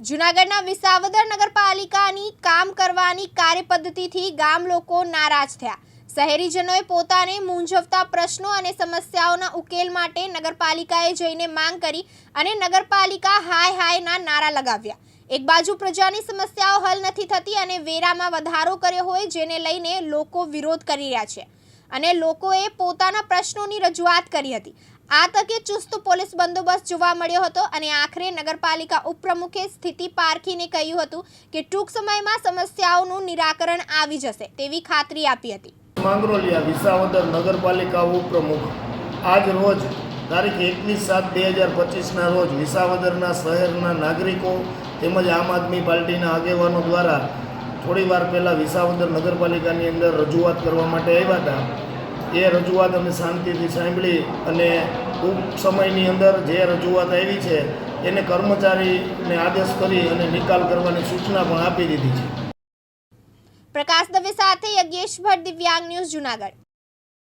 જૂનાગઢના વિસાવદર નગરપાલિકાની કામ કરવાની કાર્યપદ્ધતિથી ગામ લોકો નારાજ થયા. શહેરીજનોએ પોતાને મૂંઝવતા પ્રશ્નો અને સમસ્યાઓના ઉકેલ માટે નગરપાલિકાએ જઈને માંગ કરી અને નગરપાલિકા હાય હાયના નારા લગાવ્યા. એક બાજુ પ્રજાની સમસ્યાઓ હલ નથી થતી અને વેરામાં વધારો કર્યો હોય જેને લઈને લોકો વિરોધ કરી રહ્યા છે. અને લોકોએ પોતાના પ્રશ્નોની રજૂઆત કરી હતી. આ તકે ચુસ્ત પોલીસ બંદોબસ્ત જોવા મળ્યો હતો અને આખરે નગરપાલિકા ઉપપ્રમુખે સ્થિતિ પારખીને કહ્યું હતું કે ટૂંક સમયમાં સમસ્યાઓનું નિરાકરણ આવી જશે તેવી ખાતરી આપી હતી. માંગરોલિયા વિસાવદર નગરપાલિકા ઉપપ્રમુખ આજ રોજ તારીખ એકવીસ સાત બે હજાર પચીસના રોજ વિસાવદરના શહેરના નાગરિકો તેમજ આમ આદમી પાર્ટીના આગેવાનો દ્વારા થોડી વાર પહેલાં વિસાવદર નગરપાલિકાની અંદર રજૂઆત કરવા માટે આવ્યા હતા. એ રજૂઆત અમે શાંતિથી સાંભળી અને ટૂંક સમયની અંદર જે રજૂઆત આવી છે, એને કર્મચારીને આદેશ કરી અને નિકાલ કરવાની સૂચના પણ આપી દીધી છે. પ્રકાશ દવે સાથે યજ્ઞેશ ભટ્ટ દિવ્યાંગ ન્યૂઝ જુનાગઢ.